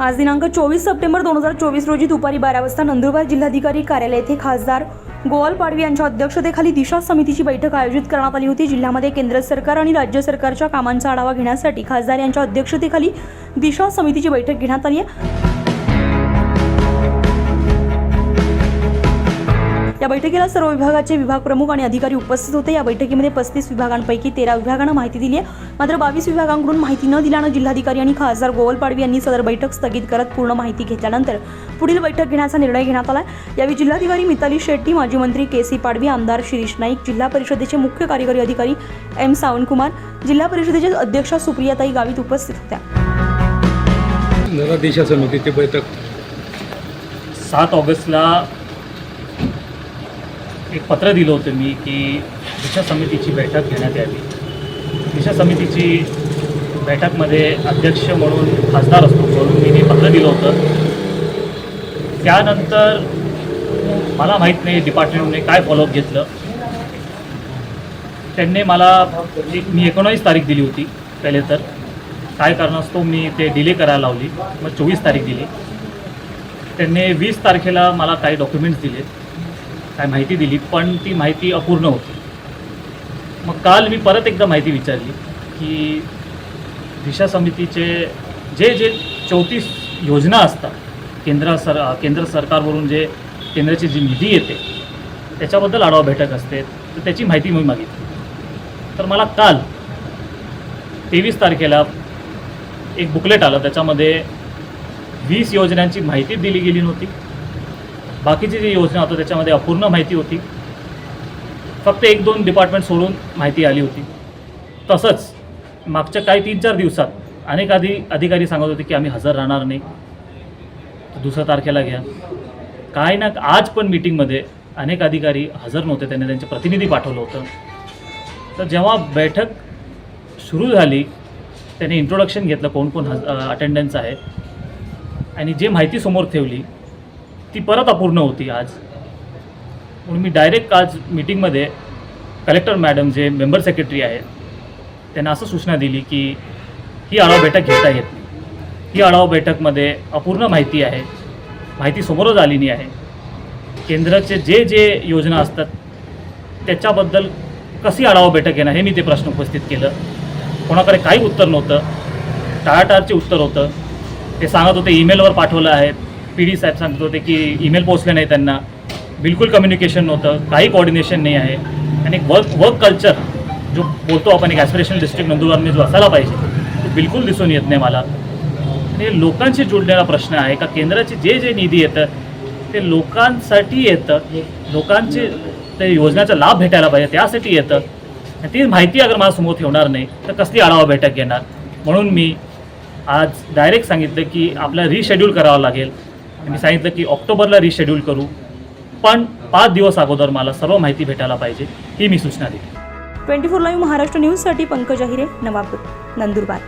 आज दिनांक चोवीस सप्टेंबर दोन हजार चोवीस रोजी दुपारी बारा वाजता नंदुरबार जिल्हाधिकारी कार्यालय येथे खासदार गोवाल पाडवी यांच्या अध्यक्षतेखाली दिशा समितीची बैठक आयोजित करण्यात आली होती. जिल्ह्यामध्ये केंद्र सरकार आणि राज्य सरकारच्या कामांचा आढावा घेण्यासाठी खासदार यांच्या अध्यक्षतेखाली दिशा समितीची बैठक घेण्यात आली आहे. या बैठकीला सर्व विभागाचे विभाग प्रमुख आणि अधिकारी उपस्थित होते. या बैठकीमध्ये पस्तीस विभागांपैकी तेरा विभागांना माहिती दिली आहे. मात्र बावीस विभागांकडून माहिती न दिल्यानं जिल्हाधिकारी आणि खासदार गोवल पाडवी यांनी सदर बैठक स्थगित करत पूर्ण माहिती घेतल्यानंतर पुढील बैठक घेण्याचा निर्णय घेण्यात आला यावेळी जिल्हाधिकारी मिताली शेट्टी माजी मंत्री के सी पाडवी आमदार शिरीष नाईक जिल्हा परिषदेचे मुख्य कार्यकारी अधिकारी एम सावंतकुमार जिल्हा परिषदेचे अध्यक्षा सुप्रियाताई गावित उपस्थित होत्या. समितीची बैठक सात ऑगस्टला एक पत्र दिलं होतं मी की दिशा समितीची बैठक घेण्यात यावी. दिशा समितीची बैठकमध्ये अध्यक्ष म्हणून खासदार असतो म्हणून मी हे पत्र दिलं होतं. त्यानंतर मला माहीत नाही डिपार्टमेंटने काय फॉलोअप घेतलं. त्यांनी मला एक मी एकोणावीस तारीख दिली होती पहिले तर. काय कारणास्तव मी ते डिले करायला लावली. मग चोवीस तारीख दिली. त्यांनी वीस तारखेला मला काही डॉक्युमेंट्स दिले काय माहिती दिली पण ती माहिती अपूर्ण होती. मग काल मी परत एकदा माहिती विचारली की दिशा समितीचे जे जे चौतीस योजना असतात केंद्र सर केंद्र सरकारवरून जे केंद्राची जी निधी येते त्याच्याबद्दल आढावा बैठक असते तर त्याची माहिती मी मागितली. तर मला काल तेवीस तारखेला एक बुकलेट आलं त्याच्यामध्ये वीस योजनांची माहिती दिली गेली नव्हती. बाकीची जी योजना होती त्याच्यामध्ये अपूर्ण माहिती होती. फक्त एक दोन डिपार्टमेंट सोडून माहिती आली होती. तसंच मागच्या काही तीन चार दिवसात अनेक आधी अधिकारी सांगत होते की आम्ही हजर राहणार नाही. दुसऱ्या तारखेला घ्या. काय ना आज पण मीटिंगमध्ये अनेक अधिकारी हजर नव्हते त्यांनी त्यांचे प्रतिनिधी पाठवलं होतं. तर जेव्हा बैठक सुरू झाली त्याने इंट्रोडक्शन घेतलं कोण कोण हज अटेंडन्स आहे. आणि जे माहिती समोर ठेवली ती परत अपूर्ण होती आज. म्हणून मी डायरेक्ट आज मीटिंगमध्ये कलेक्टर मॅडम जे मेंबर सेक्रेटरी आहेत त्यांना असं सूचना दिली की ही आढावा बैठक घेता येत नाही. ही आढावा बैठकमध्ये अपूर्ण माहिती आहे माहिती समोरच आलेली आहे. केंद्राचे जे जे योजना असतात त्याच्याबद्दल कशी आढावा बैठक घेणार हे मी ते प्रश्न उपस्थित केलं. कोणाकडे काही उत्तर नव्हतं टाळाटाळचे उत्तर होतं. ते सांगत होते ईमेलवर पाठवलं आहे पी डी साहेब सांगत होते की ईमेल पोचले नाही त्यांना. बिलकुल कम्युनिकेशन नव्हतं काही कोऑर्डिनेशन नाही आहे. आणि एक वर्क वर्क कल्चर जो बोलतो आपण एक ॲस्पिरेशनल डिस्ट्रिक्ट नंदुरबारने जो असायला पाहिजे तो बिलकुल दिसून येत नाही मला. आणि लोकांशी जुळलेला प्रश्न आहे का? केंद्राचे जे जे निधी येतं ते लोकांसाठी येतं. लोकांचे ते योजनेचा लाभ भेटायला पाहिजे त्यासाठी येतं. आणि ती माहिती अगर माझ्यासमोर ठेवणार नाही तर कसली आढावा बैठक घेणार? म्हणून मी आज डायरेक्ट सांगितलं की आपल्याला रिशेड्यूल करावं लागेल. मी सांगितलं की ऑक्टोबरला रिशेड्यूल करू पण पाच दिवस अगोदर मला सर्व माहिती भेटायला पाहिजे ही मी सूचना दिली ट्वेंटी फोर लाईव्ह महाराष्ट्र न्यूजसाठी पंकज अहिरे नवापूर नंदुरबार.